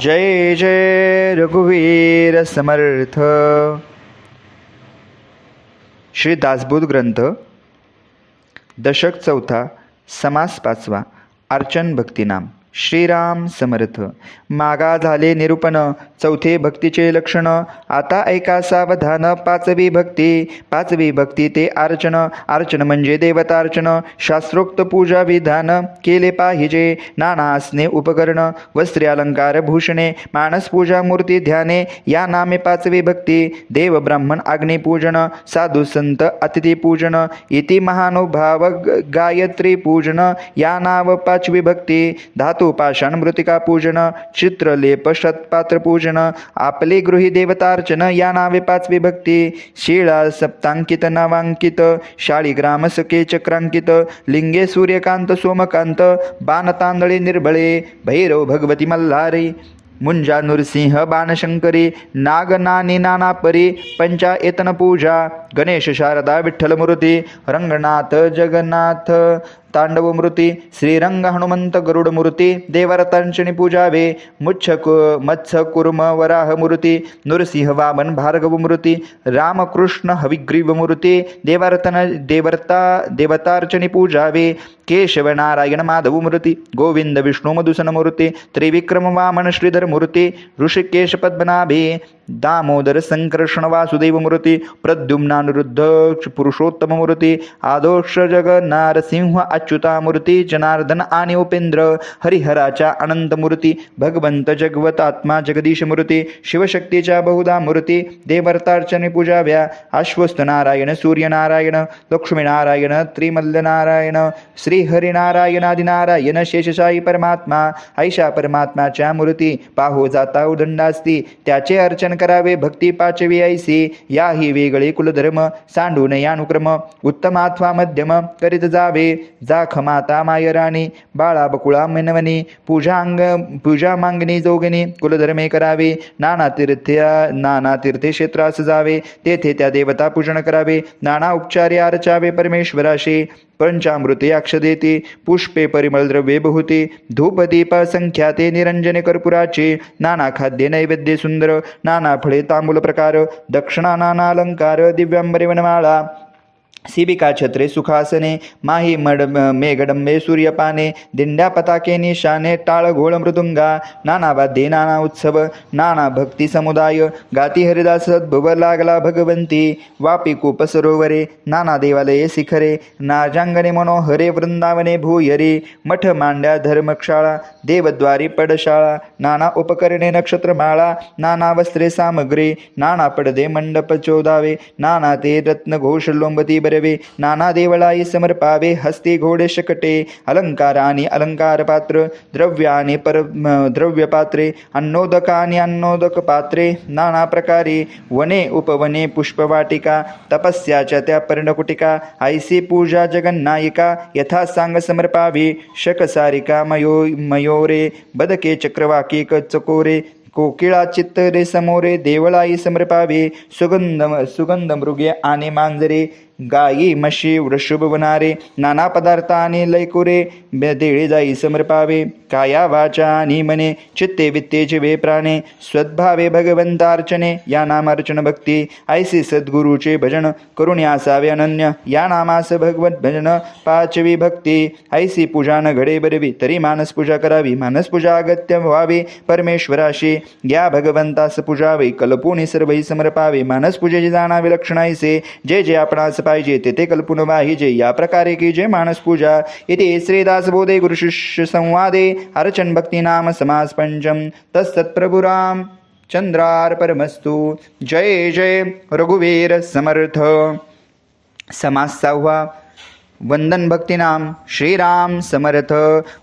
जय जय रघुवीर समर्थ। श्री दासबोध ग्रंथ दशक चौथा समास पाचवा अर्चन भक्तिनाम। श्रीराम समर्थ. मागा झाले निरूपण चौथे भक्तीचे लक्षण. आता ऐका सावधान पाचवी भक्ती. पाचवी भक्ती ते अर्चन. अर्चन म्हणजे देवतार्चन. शास्त्रोक्त पूजा विधान केले पाहिजे. नाना असणे उपकरण वस्त्रे अलंकार भूषणे मानसपूजा मूर्ती ध्याने या नामे पाचवी भक्ती. देव ब्राह्मण अग्निपूजन साधू संत अतिथी पूजन इति महानुभाव गायत्री पूजन या नाव पाचवी भक्ती. धातू पाषाण मृतिका पूजन चित्रलेप शतपात्र पूजन आपले गृही देवतार्चन या नावे पाच विभक्ती शिळा सप्तांकित नावांकित शाळीग्राम सके चक्रांकित लिंगे सूर्यकांत सोमकांत बाणतांदळे निर्भळे भैरव भगवती मल्हारी मुंजा नृसिंह बाणशंकरी नाग नानी नाना परी पंचा पूजा गणेश शारदा विठ्ठलमूर्ती रंगनाथ जगन्नाथ तांडवमूर्ती श्रीरंग हनुमंत गरुडमूर्ती देवरतांचणी पूजावे मुच्छ कु मत्स्य कुर्म वराहमूर्ती नृसिंह वामन भार्गवमूर्ती रामकृष्ण हविग्रीवमूर्ती देवर्तन देवता देवतार्चनी पूजावे केशव नारायण माधव मूर्ती गोविंद विष्णू मधुसन मूर्ती त्रिविक्रम वामन श्रीधर मूर्ती ऋषिकेश पद्मनाभे दामोदर संकर्षण वासुदेव मूर्ती प्रद्युम्नानुरुद्ध पुरुषोत्तम मूर्ती आदोष जग नारसिंह अच्युतामूर्ती जनार्दन आणि उपेंद्र हरिहराच्या अनंत मूर्ती भगवंत जगवत आत्मा जगदीश मूर्ती शिवशक्तीच्या बहुधा मूर्ती देवर्तार्चने पूजाव्या अश्वस्त नारायण सूर्यनारायण लक्ष्मीनारायण त्रिमल्लनारायण श्रीहरिनारायणादिनारायण शेषशाही परमात्मा ऐशा परमात्माच्या मूर्ती पाहो जाता उदंडास्ती त्याचे अर्चन करावे भक्ती पाचवी ऐसी याही वेगळे कुलधर्म सांडून यानुक्रम अनुक्रम उत्तम अथवा मध्यम करीत जावे जाख माता मायराणी बाळा बकुळा मिनवणी पूजा अंग पूजा मांगणी जोगणी कुलधर्मे करावे नाना तीर्थ्या नाना तीर्थक्षेत्रास जावे तेथे त्या देवता पूजन करावे नाना उपचारे अर्चावे परमेश्वराशी पंचामृते अक्षदेते पुष्पे परिमळद्रव्ये बहुते धूपदीप संख्याते निरंजने कर्पुराचे नाना खाद्ये नैवेद्य सुंदर नाना फळे तांबूल प्रकार दक्षिणा नाना अलंकार दिव्यांबरे वनमाळा शिबिका छत्रे सुखासने माही मड मेघडंबे सूर्यपाने दिंड्या पताके निशाने टाळ घोळ मृदुंगा नाना वाद्ये नाना उत्सव नाना भक्ती समुदाय गाती हरिदास सद्भुव लागला भगवंती वापी कूप सरोवरे नाना देवालये शिखरे नाजांगणे मनोहरे वृंदावने भूयरे मठ मांड्या धर्मशाळा देवद्वारी पडशाळा नाना उपकरणे नक्षत्रमाळा नाना वस्त्रे सामग्री नाना पडदे मंडप चोदावे नाना ते रत्न घोष लोंबती बरवे नाना देवळाई समर्पावे हस्ते घोडे शकटे अलंकारानी अलंकार द्रव्याने पर द्रव्यपात्रे अन्नोदकानि अन्नोदक पात्रे नाना प्रकारे वने उपवने पुष्पवाटिका तपस्याच्या त्या पर्णकुटिका ऐसी पूजा जगन्नायिका यथा सांग समर्पावी शकसारिका मयो मयोरे बदके चक्रवाकी चकोरे कोकिळा चित्तरे समोरे देवळाई समर्पावे सुगंध सुगंध मृगे आणि मांजरे गायी म्हशी वृषभ वनारे नाना पदार्थ आणि लयकुरे देळे जाई समर्पावे काया वाचा आणि मने चित्ते वित्ते वे प्राणे स्वद्भावे भगवंतार्चने या नामार्चन भक्ती ऐसी सद्गुरूचे भजन करून असावे अनन्य या नामास भगवत भजन पाचवी भक्ती ऐसी पूजा न घडे बरवी तरी मानस पूजा करावी मानस पूजा अगत्य व्हावी परमेश्वराशी या भगवंतास पूजावे कल्पुनी सर्वही समर्पावे मानस पूजेची जाणावे लक्षण ऐसे जे जे आपणास पाहिजे ते ते कल्पून पाहिजे या प्रकारे की जे मानस पूजा. इथे श्रीदास बोधे गुरुशिष्य संवादे. अर्चन भक्ती नाम समास पंचम. तत्सत्प्रभुराम चंद्रार परमस्तु जय जय रघुवीर समर्थ. समास सहावा वंदन भक्तिनाम श्रीराम समर्थ.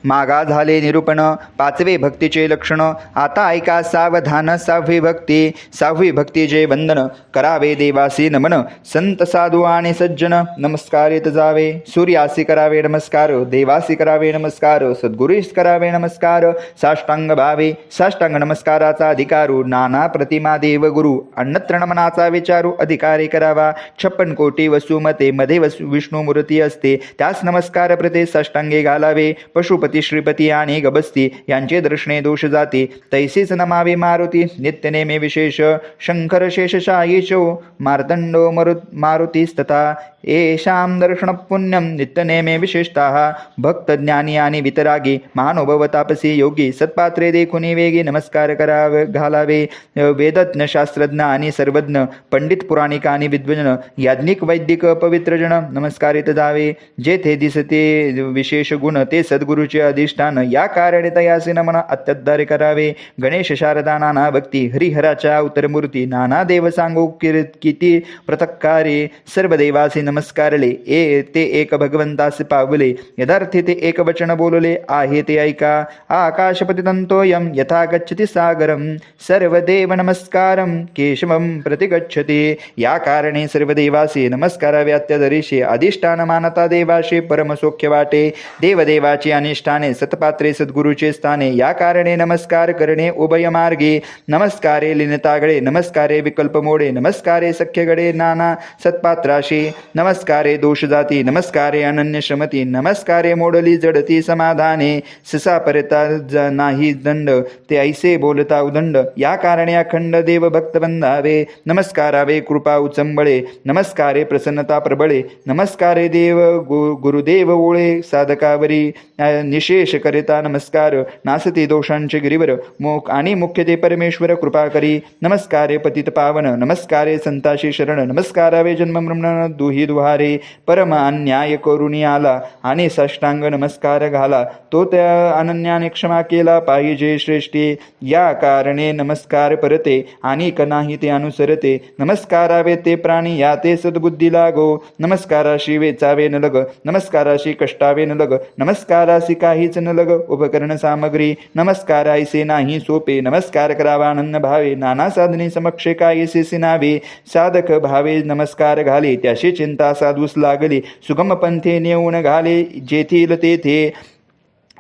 मागा झाले निरूपण पाचवे भक्तीचे लक्षण. आता ऐका सावधान सहावी भक्ती. सहावी भक्तीचे वंदन करावे देवासी नमन. संत साधू आणि सज्जन नमस्कारित जावे. सूर्यासी करावे नमस्कार देवासी करावे नमस्कार सद्गुरुस करावे नमस्कार. साष्टांग भावे साष्टांग नमस्काराचा अधिकारू. नाना प्रतिमा देवगुरु अन्नत्र नमनाचा विचारू. अधिकारी करावा. छप्पन कोटी वसुमते मध्ये वसु विष्णू मूर्ती असते. त्यास नमस्कार प्रते साष्टांगे घालावे पशुपती श्रीपती आणि गबस्ती यांचे दर्शने दोष जाते. तैसेच नमावे मारुती नित्यनेमे विशेष. शंकर शेषशायीशो मार्तंडो मरु मारुतीस्तथा. येषां दर्शनपुण्यं नित्यनेमे विशेषतः. भक्तज्ञानी आणि वितरागी महानुभव तापसी योगी सत्पात्रे देखुनी वेगी नमस्कार करावे घालावे. वेदज्ञ शास्त्रज्ञ आणि सर्वज्ञ पंडित पुराणिक आणि विद्वजन याज्ञिक वैदिक पवित्रजन नमस्कारित जावे. जेथे दिसते विशेष गुण ते सद्गुरूचे अधिष्ठान. या कारणे तयासी नमन अत्युद्धारे करावे. गणेश शारदा नाना भक्ती हरिहराच्या उत्तरमूर्ती नाना देव सांगू किर किती पृथक्कारे. सर्व देवासी नमस्कारले. ए ते एक भगवंतास पावले. यथार्थी ते एक वचन बोलले. आहे ते ऐका. आकाशपती तंतोयम यथा गच्छति सागरम सर्वदेव नमस्कारम केशवम प्रति गच्छति या कारणे सर्व देवासी नमस्कारावे अत्यदरीशी. अधिष्ठान मानता देवाशी परमसौख्य वाटे देवदेवाची अनिष्ठाने सतपात्रे सद्गुरूचे स्थाने. या कारणे नमस्कार करणे उभय मार्गे. नमस्कारे लिनतागडे नमस्कारे विकल्प मोडे नमस्कारे सख्यगडे नाना सत्पात्राशी. नमस्कारे दोष जाती नमस्कारे अनन्य शमती नमस्कारे मोडली जडती समाधाने. ससा परता ज नाही दंड ते ऐसे बोलता उदंड. या कारणे अखंड देव भक्त बंधावे. नमस्कारावे कृपा उचंबळे. नमस्कारे प्रसन्नता प्रबळे. नमस्कारे देव गु गुरुदेव ओळे साधकावरी निशेष करिता नमस्कार. नासती दोषांचे गिरीवर मोक आणि मुख्य ते परमेश्वर कृपा करी. नमस्कारे पतित पावन नमस्कारे संताशी शरण नमस्कारावे जन्म मृण दुही दुहारे परम अन्याय करुणी आला आणि साष्टांग नमस्कार घाला. तो त्या अनन्याने क्षमा केला पाहिजे श्रेष्ठी. या कारणे नमस्कार परते आणि कनाही ते अनुसरते. नमस्कारावे ते प्राणी या ते सद्बुद्धी लागो. नमस्काराशी वेचावे न लग नमस्काराशी कष्टावे न लग नमस्काराशी काहीच न लग उपकरण सामग्री नमस्कारायसे नाही सोपे नमस्कार करावानंद भावे नाना साधने समक्षे कायसे सिनावे साधक भावे नमस्कार घाले त्याशी चिंता साधूस लागली सुगम पंथे नेऊन घाले जेथील तेथे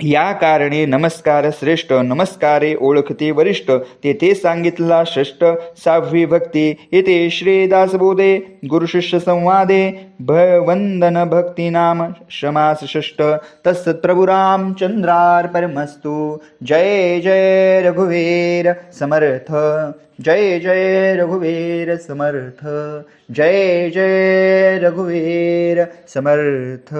या कारणे नमस्कार श्रेष्ठ नमस्कारे ओळखते वरिष्ठ तेथे सांगितला श्रेष्ठ सहावी भक्ती येथे श्रेदासबोधे गुरुशिष्य संवादे भवंदन भक्तीनाम शमास षष्ठ तत्सत प्रभु परमस्तु। जय जय रघुवीर समर्थ। जय जय रघुवीर समर्थ। जय जय रघुवीर समर्थ।